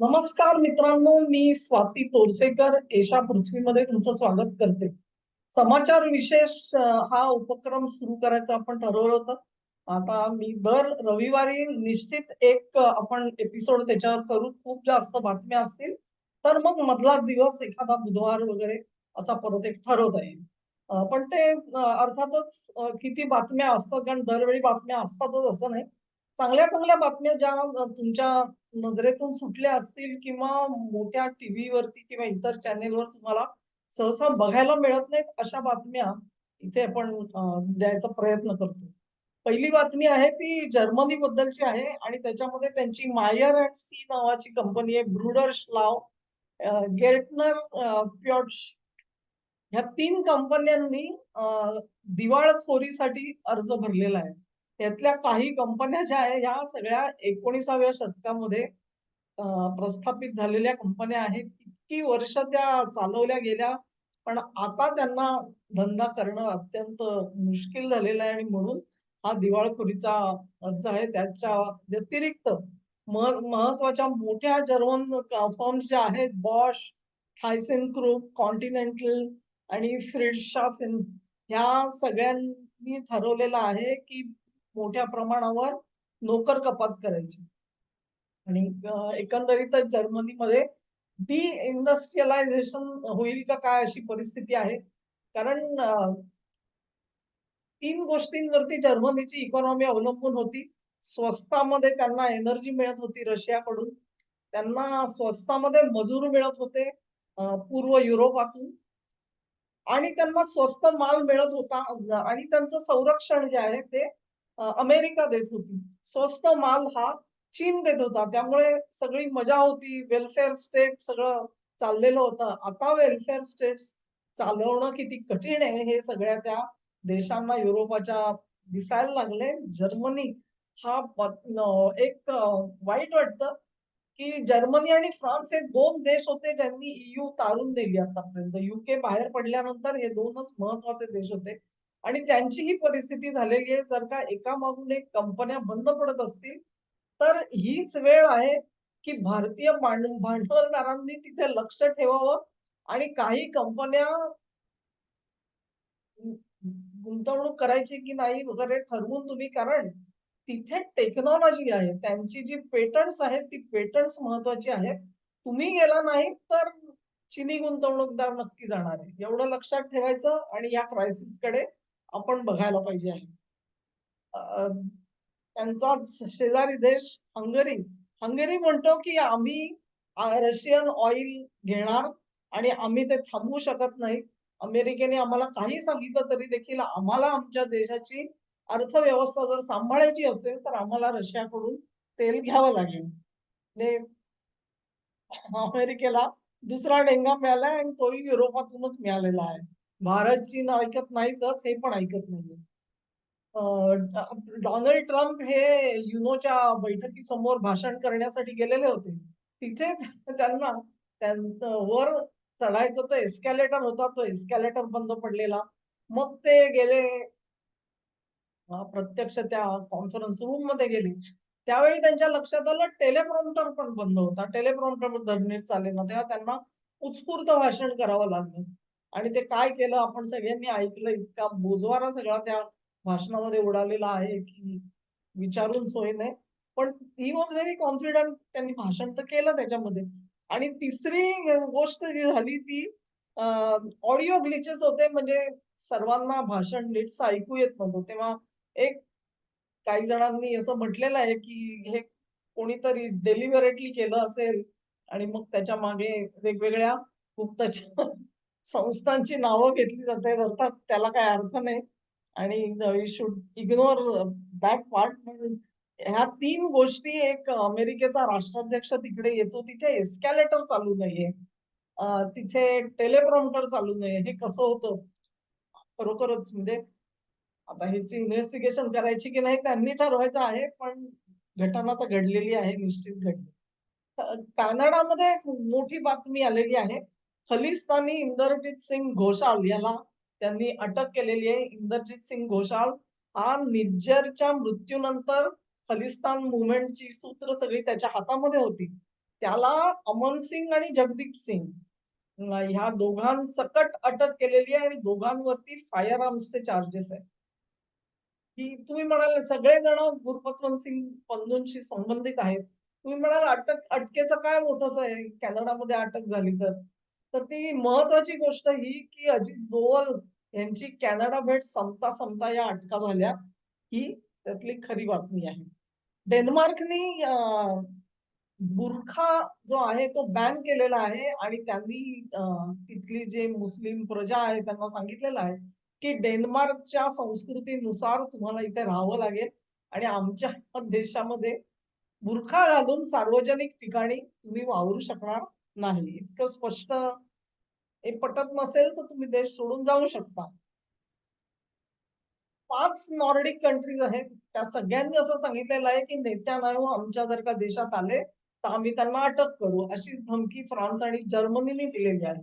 नमस्कार मित्रांनो मी स्वाती तोरसेकर एशा पृथ्वीमध्ये तुमचं स्वागत करते. समाचार विशेष हा उपक्रम सुरू करायचा आपण ठरवलं होतं. आता मी दर रविवारी निश्चित एक आपण एपिसोड त्याच्यावर करू. खूप जास्त बातम्या असतील तर मग मधला दिवस एखादा बुधवार वगैरे असा परत एक ठरवता येईल. पण ते अर्थातच किती बातम्या असतात कारण दरवेळी बातम्या असतातच असं नाही. चांगल्या चांगल्या बातम्या ज्या तुमच्या नजरेतून सुटल्या असतील किंवा मोठ्या टीव्ही वरती किंवा इतर चॅनेलवर तुम्हाला सहसा बघायला मिळत नाहीत अशा बातम्या इथे आपण द्यायचा प्रयत्न करतो. पहिली बातमी आहे ती जर्मनी बद्दलची आहे आणि त्याच्यामध्ये त्यांची मायर अँड सी नावाची कंपनी आहे ब्रुडर्स लाव गेटनर प्युअर्स ह्या तीन कंपन्यांनी दिवाळखोरीसाठी अर्ज भरलेला आहे. यातल्या काही कंपन्या ज्या आहे ह्या सगळ्या एकोणीसाव्या शतकामध्ये प्रस्थापित झालेल्या कंपन्या आहेत. इतकी वर्ष त्या चालवल्या गेल्या पण आता त्यांना धंदा करणं अत्यंत मुश्किल झालेलं आहे आणि म्हणून हा दिवाळखोरीचा अर्ज आहे. त्याच्या व्यतिरिक्त महत्त्वाच्या मोठ्या जर्मन फर्म्स ज्या आहेत बॉश थायसेन ग्रुप कॉन्टिनेंटल आणि फ्रिडशाफिन ह्या सगळ्यांनी ठरवलेलं आहे की मोठ्या प्रमाणावर नोकर कपात करायची. आणि एकंदरीतच जर्मनीमध्ये डी इंडस्ट्रियलायझेशन होईल का काय अशी परिस्थिती आहे? कारण तीन गोष्टींवरती जर्मनीची इकॉनॉमी अवलंबून होती. स्वस्तामध्ये त्यांना एनर्जी मिळत होती रशियाकडून. त्यांना स्वस्तामध्ये मजूर मिळत होते पूर्व युरोपातून. आणि त्यांना स्वस्त माल मिळत होता. आणि त्यांचं संरक्षण जे आहे ते अमेरिका देत होती. स्वस्त माल हा चीन देत होता. त्यामुळे सगळी मजा होती. वेलफेअर स्टेट सगळं चाललेलं होतं. आता वेलफेअर स्टेट चालवणं किती कठीण आहे हे सगळ्या त्या देशांना युरोपाच्या दिसायला लागले. जर्मनी हा एक वाईट वाटतं की जर्मनी आणि फ्रान्स हे दोन देश होते ज्यांनी ईयू तारून दिली आतापर्यंत. युके बाहेर पडल्यानंतर हे दोनच महत्त्वाचे देश होते. आणि त्यांची ही परिस्थिती झालेली आहे. जर का एकामागून एक कंपन्या बंद पडत असतील तर हीच वेळ आहे की भारतीय भांडवलदारांनी तिथे लक्ष ठेवावं आणि काही कंपन्या गुंतवणूक करायची की नाही वगैरे ठरवून तुम्ही कारण तिथे टेक्नॉलॉजी आहे. त्यांची जी पेटंट्स आहेत ती पेटंट्स महत्वाची आहेत. तुम्ही गेला नाही तर चिनी गुंतवणूकदार नक्की जाणार आहे. एवढं लक्षात ठेवायचं आणि या क्रायसिसकडे आपण बघायला पाहिजे आहे. त्यांचा शेजारी देश हंगरी. हंगरी म्हणतो की आम्ही रशियन ऑइल घेणार आणि आम्ही ते थांबवू शकत नाही. अमेरिकेने आम्हाला काही सांगितलं तरी देखील आम्हाला आमच्या देशाची अर्थव्यवस्था जर सांभाळायची असेल तर आम्हाला रशियाकडून तेल घ्यावं लागेल. अमेरिकेला दुसरा डेंगा मिळालाय आणि तोही युरोपातूनच मिळालेला आहे. भारत चीन ऐकत नाहीतच हे पण ऐकत नाहीये. डोनाल्ड ट्रम्प हे युनोच्या बैठकीसमोर भाषण करण्यासाठी गेलेले होते. तिथे त्यांना वर चढायचं तर एस्कॅलेटर होता तो एस्कॅलेटर बंद पडलेला. मग ते गेले प्रत्यक्ष त्या कॉन्फरन्स रूममध्ये गेले. त्यावेळी त्यांच्या लक्षात आलं टेलिप्रॉम्प्टर पण बंद होता. टेलिप्रॉम्प्टर धरणे चालेल ना तेव्हा त्यांना उत्स्फूर्त भाषण करावं लागलं. आणि ते काय केलं? आपण सगळ्यांनी ऐकलं इतका बोजवारा सगळा त्या भाषणामध्ये उडालेला आहे की विचारून सोय नाही. पण ही वॉज व्हेरी कॉन्फिडंट त्यांनी भाषण तर केलं त्याच्यामध्ये. आणि तिसरी गोष्ट जी झाली ती ऑडिओ ग्लिचेस होते म्हणजे सर्वांना भाषण नीट ऐकू येत नव्हतं. तेव्हा एक काही जणांनी असं म्हटलेलं आहे की हे कोणीतरी डेलिव्हरेटली केलं असेल आणि मग त्याच्यामागे वेगवेगळ्या गुप्तचर संस्थांची नावं घेतली जाते अर्थात त्याला काय अर्थ नाही. आणि शुड इग्नोर दॅट पार्ट म्हणून ह्या तीन गोष्टी एक अमेरिकेचा राष्ट्राध्यक्ष तिकडे येतो तिथे एस्कॅलेटर चालू नाहीये. तिथे टेलेप्रॉम्प्टर चालू नाहीये. हे कसं होतं? खरोखरच म्हणजे आता ह्याची इन्व्हेस्टिगेशन करायची की नाही त्यांनी ठरवायचं आहे पण घटना तर घडलेली आहे निश्चित घडली. कॅनडामध्ये एक मोठी बातमी आलेली आहे. खलिस्तानी इंदरजीत सिंग घोषाल याला त्यांनी अटक केलेली आहे. इंदरजीत सिंग घोषाल हा निज्जरच्या मृत्यूनंतर खलिस्तान मुवमेंटची सूत्र सगळी त्याच्या हातामध्ये होती. त्याला अमन सिंग आणि जगदीप सिंग ह्या दोघांसकट अटक केलेली आहे आणि दोघांवरती फायर आर्म्सचे चार्जेस आहेत. की तुम्ही म्हणाल सगळेजण गुरपतवंत सिंग पंधूंशी संबंधित आहेत. तुम्ही म्हणाल अटक अटकेचं काय मोठंच आहे? कॅनडामध्ये अटक झाली तर. तर ती महत्वाची गोष्ट ही की अजित दोवल यांची कॅनडा भेट संपता संपता या अटका झाल्या ही त्यातली खरी बातमी आहे. डेन्मार्कनी बुरखा जो आहे तो बॅन केलेला आहे आणि त्यांनी तिथली जे मुस्लिम प्रजा आहे त्यांना सांगितलेलं आहे की डेन्मार्कच्या संस्कृतीनुसार तुम्हाला इथे राहावं लागेल आणि आमच्या देशामध्ये बुरखा घालून सार्वजनिक ठिकाणी तुम्ही वावरू शकणार नाही. इतकं स्पष्ट हे पटत नसेल तर तुम्ही देश सोडून जाऊ शकता. पाच नॉर्डिक कंट्रीज आहेत. त्या सगळ्यांनी असं सांगितलेलं आहे की नेत्यानाहू आमच्या जर का देशात आले तर आम्ही त्यांना अटक करू. अशी धमकी फ्रान्स आणि जर्मनीने दिलेली आहे.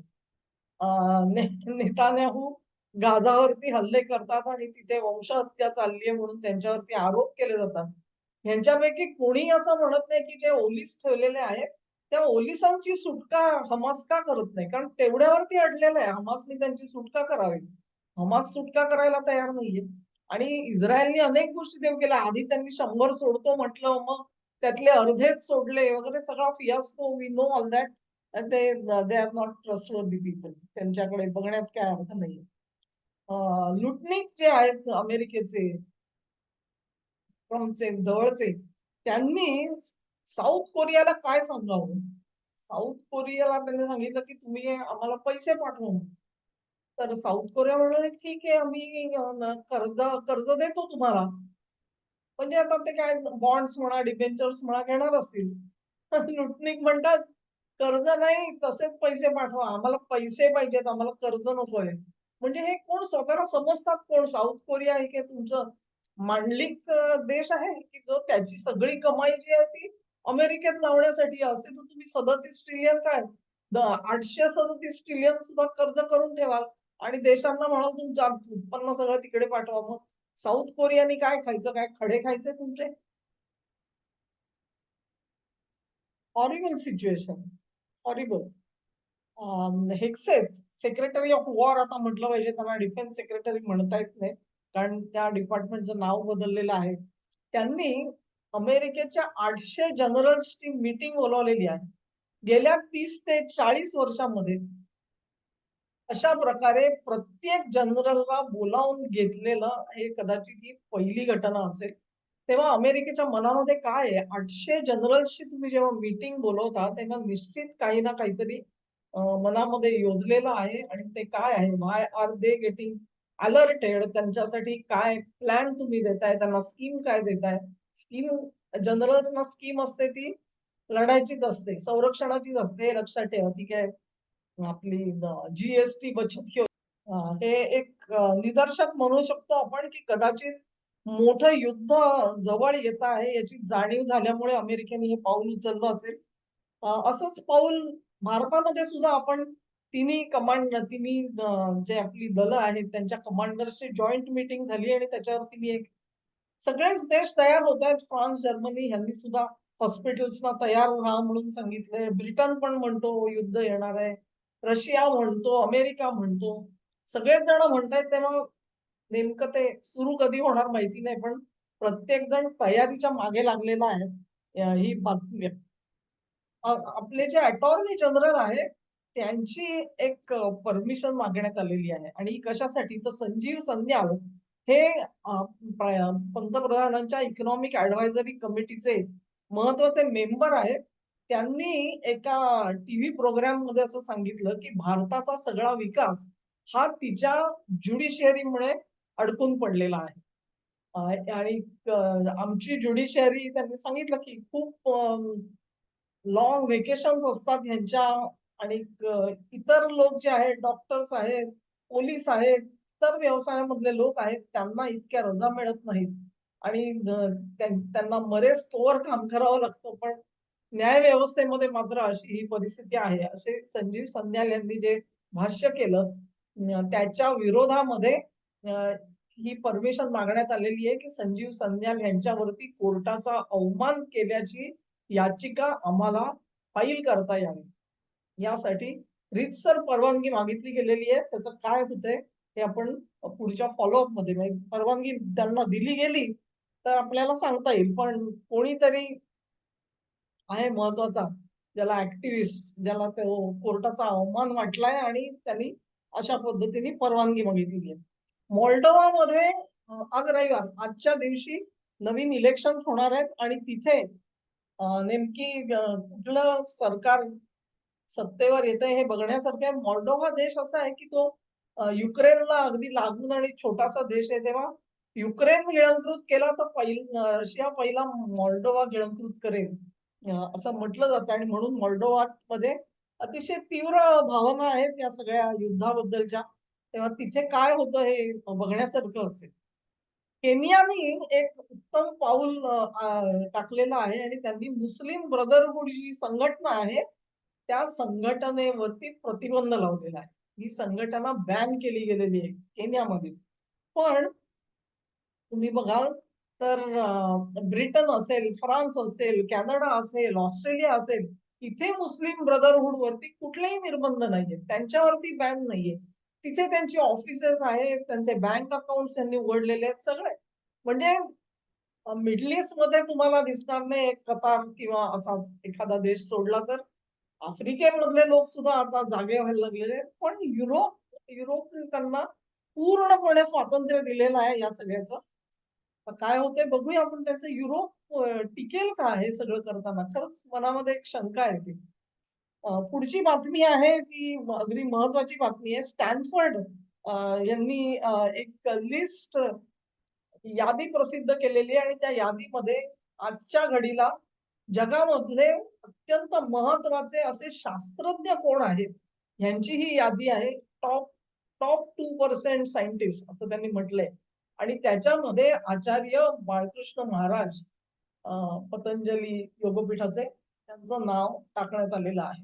ने- नेतान्याहू गाजावरती हल्ले करतात आणि तिथे वंशहत्या चालली आहे म्हणून त्यांच्यावरती आरोप केले जातात. यांच्यापैकी कोणी असं म्हणत नाही की जे ओलीस ठेवलेले आहेत त्या ओलिसांची सुटका हमास का करत नाही? कारण तेवढ्यावरती अडलेलं आहे. हमासनी त्यांची सुटका करावी. हमास सुटका करायला तयार नाहीये. आणि इस्रायलने अनेक गोष्टी देव केल्या. आधी त्यांनी शंभर सोडतो म्हटलं मग त्यातले अर्धेच सोडले वगैरे. सगळा fiasco we know all that ते they are not trustworthy people त्यांच्याकडे बघण्यात काय अर्थ नाही लुटनिक जे आहेत अमेरिकेचे जवळचे त्यांनी साऊथ कोरियाला काय सांगावं साऊथ कोरियाला त्यांनी सांगितलं की तुम्ही आम्हाला पैसे पाठवा. तर साऊथ कोरिया म्हणाले ठीक आहे आम्ही कर्ज कर्ज देतो तुम्हाला. म्हणजे आता ते काय बॉन्ड्स म्हणा डिबेंचर्स म्हणा घेणार असतील. लुटनिक म्हणतात कर्ज नाही तसेच पैसे पाठवा. आम्हाला पैसे पाहिजेत आम्हाला कर्ज नकोय. म्हणजे हे कोण स्वतःला समजतात? कोण साऊथ कोरिया आहे की तुमचं मांडलिक देश आहे की जो त्याची सगळी कमाई जी आहे ती अमेरिकेत लावण्यासाठी असे तर तुम्ही सदतीस ट्रिलियन काय? आठशे सदतीस ट्रिलियन सुद्धा कर्ज करून ठेवाल. आणि देशांना म्हणाल तुमच्या उत्पन्न सगळं तिकडे पाठवा. मग साऊथ कोरियाने काय खायचं? काय खडे खायचे तुमचे? Horrible situation horrible Hegseth secretary of war आता म्हटलं पाहिजे. त्यांना डिफेन्स सेक्रेटरी म्हणता येत नाही. कारण त्या डिपार्टमेंटचं नाव बदललेलं आहे. त्यांनी अमेरिकेच्या आठशे जनरल्सची मीटिंग बोलावलेली आहे. गेल्या तीस ते चाळीस वर्षामध्ये अशा प्रकारे प्रत्येक जनरलला बोलावून घेतलेलं हे कदाचित ही पहिली घटना असेल. तेव्हा अमेरिकेच्या मनामध्ये काय आहे? आठशे जनरल्सची तुम्ही जेव्हा मीटिंग बोलवता तेव्हा निश्चित काही ना काहीतरी मनामध्ये योजलेलं आहे आणि ते काय आहे? Why are they getting alerted त्यांच्यासाठी काय प्लॅन तुम्ही देताय? त्यांना स्कीम काय देताय? स्कीम जनरल्सना स्कीम असते ती लढायचीच असते संरक्षणाचीच असते लक्षात ठेवा. ठीक आहे? आपली जीएसटी बचत हे एक निदर्शक म्हणू शकतो आपण की कदाचित मोठं युद्ध जवळ येत आहे याची जाणीव झाल्यामुळे अमेरिकेने हे पाऊल उचललं असेल. असंच पाऊल भारतामध्ये सुद्धा आपण तिन्ही कमांड तिन्ही जे आपली दलं आहेत त्यांच्या कमांडर्सची जॉईंट मीटिंग झाली आणि त्याच्यावरती मी एक सगळेच देश तयार होत आहेत. फ्रान्स जर्मनी ह्यांनी सुद्धा हॉस्पिटल्सना तयार व्हा म्हणून सांगितलंय. ब्रिटन पण म्हणतो युद्ध येणार आहे. रशिया म्हणतो अमेरिका म्हणतो. सगळेच जण म्हणतायत तेव्हा नेमकं ते सुरू कधी होणार माहिती नाही पण प्रत्येक जण तयारीच्या मागे लागलेला आहे ही बातमी आपले जे अटॉर्नी जनरल आहेत त्यांची एक परमिशन मागण्यात आलेली आहे. आणि कशासाठी? तर संजीव संन्याल हे पंतप्रधानांच्या इकॉनॉमिक ऍडवायझरी कमिटीचे महत्त्वाचे मेंबर आहेत. त्यांनी एका टीव्ही प्रोग्राममध्ये असं सांगितलं की भारताचा सगळा विकास हा तिच्या ज्युडिशियरीमुळे अडकून पडलेला आहे. आणि आमची ज्युडिशियरी त्यांनी सांगितलं की खूप लॉंग व्हेकेशन्स असतात ह्यांच्या आणि इतर लोक जे आहेत डॉक्टर्स आहेत पोलीस आहेत इतर व्यवसायामधले लोक आहेत त्यांना इतक्या रजा मिळत नाहीत. आणि त्यांना मरेच तोवर काम करावं लागतं. पण न्याय व्यवस्थेमध्ये मात्र अशी ही परिस्थिती आहे. असे संजीव संन्याल यांनी जे भाष्य केलं त्याच्या विरोधामध्ये ही परमिशन मागण्यात आलेली आहे की संजीव संन्याल यांच्यावरती कोर्टाचा अवमान केल्याची याचिका आम्हाला फाईल करता यावी. यासाठी रितसर परवानगी मागितली गेलेली आहे. त्याचं काय होतंय? हे आपण पुढच्या फॉलोअपमध्ये म्हणजे परवानगी त्यांना दिली गेली तर आपल्याला सांगता येईल. पण कोणीतरी आहे महत्त्वाचा ज्याला ऍक्टिव्हिस्ट ज्याला तो कोर्टाचा अवमान वाटलाय आणि त्यांनी अशा पद्धतीने परवानगी मागितली आहे. मॉल्डोवामध्ये आज रविवार आजच्या दिवशी नवीन इलेक्शन होणार आहेत आणि तिथे नेमकी कुठलं सरकार सत्तेवर येते हे बघण्यासारखं आहे. मॉल्डोवा देश असा आहे की तो युक्रेनला अगदी लागून आणि छोटासा देश आहे तेव्हा युक्रेन गिळंकृत केला तर पहिल रशिया पहिला मॉल्डोवा गिळंकृत करेल असं म्हटलं जातं. आणि म्हणून मॉल्डोवा मध्ये अतिशय तीव्र भावना आहेत या सगळ्या युद्धाबद्दलच्या. तेव्हा तिथे काय होतं हे बघण्यासारखं असेल. केनियाने एक उत्तम पाऊल टाकलेलं आहे आणि त्यांनी मुस्लिम ब्रदरहुड जी संघटना आहे त्या संघटनेवरती प्रतिबंध लावलेला आहे. ही संघटना बॅन केली गेलेली आहे केनियामध्ये. पण तुम्ही बघाल तर ब्रिटन असेल फ्रान्स असेल कॅनडा असेल ऑस्ट्रेलिया असेल इथे मुस्लिम ब्रदरहुड वरती कुठलेही निर्बंध नाहीये त्यांच्यावरती बॅन नाहीये. तिथे त्यांची ऑफिसेस आहेत त्यांचे बँक अकाउंट त्यांनी उघडलेले आहेत सगळे. म्हणजे मिडल ईस्टमध्ये तुम्हाला दिसणार नाही एक कतार किंवा असा एखादा देश सोडला तर. आफ्रिकेमधले लोक सुद्धा आता जागे व्हायला लागलेले आहेत. पण युरोप युरोप त्यांना पूर्णपणे स्वातंत्र्य दिलेलं आहे या सगळ्याचं. काय होतंय बघूया आपण त्याचं युरोप टिकेल का हे सगळं करताना? खरंच मनामध्ये एक शंका येते ती. पुढची बातमी आहे ती अगदी महत्वाची बातमी आहे. स्टॅनफर्ड यांनी एक लिस्ट यादी प्रसिद्ध केलेली आहे आणि त्या यादीमध्ये आजच्या घडीला जगामधले अत्यंत महत्त्वाचे असे शास्त्रज्ञ कोण आहेत? यांची ही यादी आहे. Top top two percent scientist असं त्यांनी म्हटलंय. आणि त्याच्यामध्ये आचार्य बाळकृष्ण महाराज पतंजली योगपीठाचे त्यांचं नाव टाकण्यात आलेलं आहे.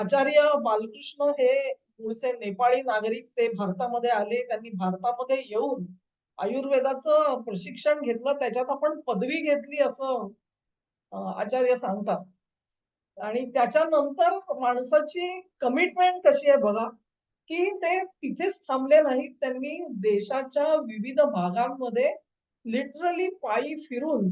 आचार्य बालकृष्ण हे मूळचे नेपाळी नागरिक. ते भारतामध्ये आले. त्यांनी भारतामध्ये येऊन आयुर्वेदाचं प्रशिक्षण घेतलं. त्याच्यात आपण पदवी घेतली असं आचार्य सांगतात. आणि त्याच्यानंतर माणसाची कमिटमेंट कशी आहे बघा की ते तिथेच थांबले नाहीत. त्यांनी देशाच्या विविध भागांमध्ये लिटरली पायी फिरून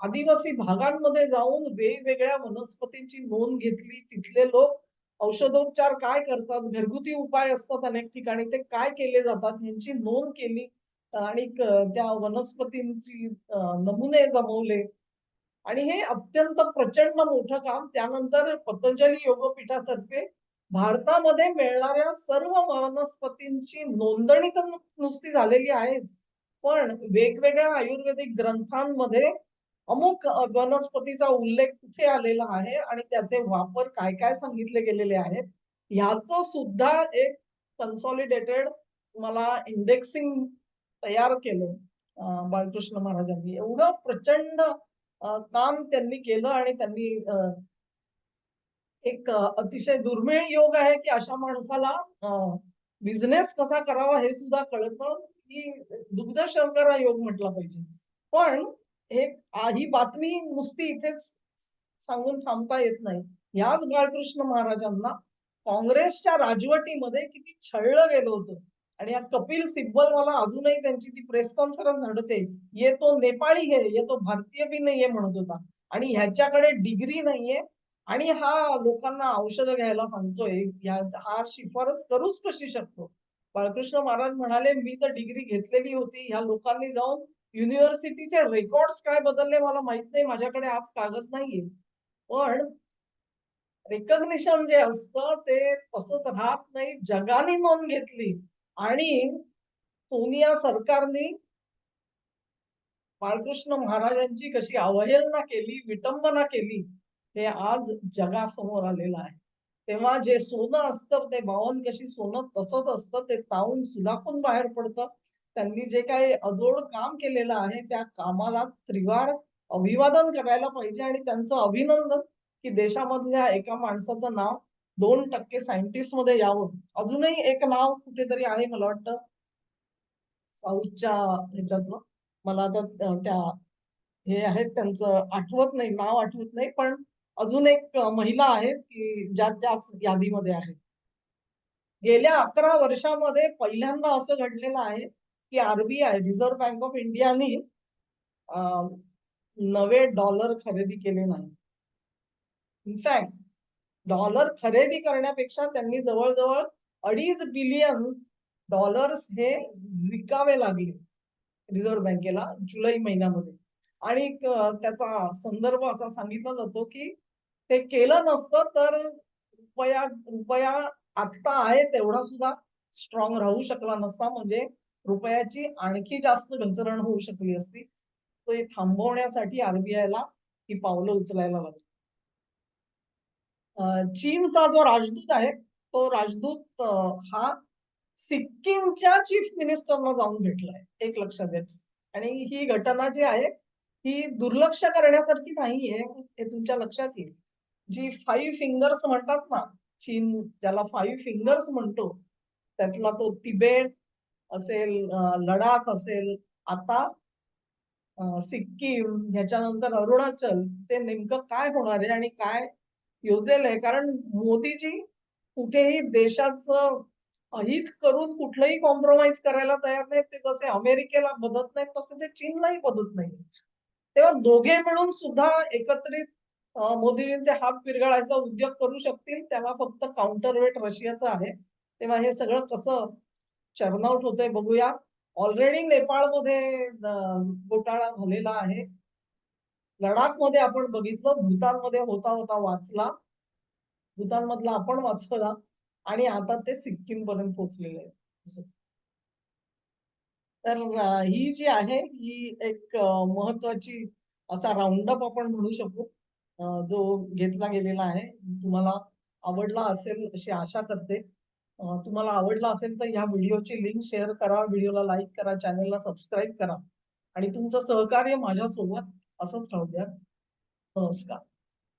आदिवासी भागांमध्ये जाऊन वेगवेगळ्या वनस्पतींची नोंद घेतली. तिथले लोक औषधोपचार काय करतात घरगुती उपाय असतात अनेक ठिकाणी. ते काय केले जातात यांची नोंद केली आणि त्या वनस्पतींची नमुने जमवले. आणि हे अत्यंत प्रचंड मोठं काम. त्यानंतर पतंजली योगपीठातर्फे भारतामध्ये मिळणाऱ्या सर्व वनस्पतींची नोंदणी तर नुसती झालेली आहेच. पण वेगवेगळ्या आयुर्वेदिक ग्रंथांमध्ये अमुक वनस्पतीचा उल्लेख कुठे आलेला आहे आणि त्याचे वापर काय काय सांगितले गेलेले आहेत ह्याचं सुद्धा एक कन्सॉलिडेटेड मला इंडेक्सिंग तयार केलं बाळकृष्ण महाराजांनी. एवढं प्रचंड काम त्यांनी केलं आणि त्यांनी एक अतिशय दुर्मिळ योग आहे की अशा माणसाला बिझनेस कसा करावा हे सुद्धा कळतं की दुग्ध शर्करा योग म्हटला पाहिजे. पण हे ही बातमी नुसती इथेच सांगून थांबता येत नाही. याच बाळकृष्ण महाराजांना काँग्रेसच्या राजवटीमध्ये किती छळलं गेलं होतं. आणि या कपिल सिब्बल मला अजूनही त्यांची ती प्रेस कॉन्फरन्स घडते ये तो नेपाळी घे ये तो भारतीय बी नाहीये म्हणत होता. आणि ह्याच्याकडे डिग्री नाहीये. आणि हा लोकांना औषधं घ्यायला सांगतोय. या हा शिफारस करूच कशी शकतो? बाळकृष्ण महाराज म्हणाले मी तर डिग्री घेतलेली होती. ह्या लोकांनी जाऊन युनिव्हर्सिटीचे रेकॉर्ड काय बदलले मला माहीत नाही. माझ्याकडे आज कागद नाहीये. पण रेकग्निशन जे असतं ते तसंच राहत नाही. जगाने नोंद घेतली. आणि सोनिया सरकारने बाळकृष्ण महाराजांची कशी अवहेलना केली विटंबना केली हे आज जगासमोर आलेलं आहे. तेव्हा जे सोनं असतं ते बावन कशी सोनं तसंच असतं ते तावून सुलाखून बाहेर पडतं. त्यांनी जे काही अजोड काम केलेलं आहे त्या कामाला त्रिवार अभिवादन करायला पाहिजे आणि त्यांचं अभिनंदन की देशामधल्या एका माणसाचं नाव दोन टक्के सायंटिस्टमध्ये यावं. अजूनही एक नाव कुठेतरी आहे मला वाटतं. साऊथच्या ह्याच्यातनं मला आता त्या हे आहेत त्यांचं आठवत नाही नाव आठवत नाही पण अजून एक महिला आहे की ज्या त्याच यादीमध्ये आहे गेल्या अकरा वर्षामध्ये पहिल्यांदा असं घडलेलं आहे की आरबीआय रिझर्व्ह बँक ऑफ इंडियानी नवे डॉलर खरेदी केले नाही. इनफॅक्ट डॉलर खरेदी करण्यापेक्षा त्यांनी जवळजवळ अडीच बिलियन डॉलर्स हे विकावे लागले रिझर्व्ह बँकेला जुलै महिन्यामध्ये. आणि त्याचा संदर्भ असा सांगितला जातो की ते केलं नसतं तर रुपया रुपया आत्ता आहे तेवढा सुद्धा स्ट्रॉंग राहू शकला नसता. म्हणजे रुपयाची आणखी जास्त घसरण होऊ शकली असती. ते थांबवण्यासाठी आरबीआयला ही पावलं उचलायला लागली. चीनचा जो राजदूत आहे तो राजदूत हा सिक्कीमच्या चीफ मिनिस्टरना जाऊन भेटलाय. एक लक्षात घ्या आणि ही घटना जी आहे ही दुर्लक्ष करण्यासारखी नाहीये. हे तुमच्या लक्षात येईल. जी फाईव्ह फिंगर्स म्हणतात ना चीन ज्याला फाईव्ह फिंगर्स म्हणतो त्यातला तो तिबेट असेल लडाख असेल आता सिक्कीम ह्याच्यानंतर अरुणाचल ते नेमकं काय होणार आहे आणि काय योजलेलं आहे. कारण मोदीजी कुठेही देशाचं हित करून कुठलंही कॉम्प्रोमाइज करायला तयार नाहीत. ते जसे अमेरिकेला बदत नाहीत तसे ते चीनलाही बदत नाही तेव्हा दोघे मिळून सुद्धा एकत्रित मोदीजींचे हात पिरगळायचा उद्योग करू शकतील त्याला फक्त काउंटरवेट रशियाचं आहे. तेव्हा हे सगळं कसं चर्नआउट होतंय बघूया. ऑलरेडी नेपाळमध्ये घोटाळा झालेला आहे. लडाखमध्ये आपण बघितलं भूतानमध्ये होता होता वाचला. भूतानमधला आपण वाचला आणि आता ते सिक्कीम पर्यंत पोहोचलेले आहे तर ही जी आहे ही एक महत्वाची असा राऊंडअप आपण म्हणू शकू. जो घेतला गेलेला आहे. तुम्हाला आवडला असेल अशी आशा करते. तुम्हाला आवडला असेल तर या व्हिडिओची लिंक शेअर करा. व्हिडिओला लाईक करा. चॅनलला सबस्क्राईब करा. आणि तुमचं सहकार्य माझ्यासोबत असंच राहू द्या नमस्कार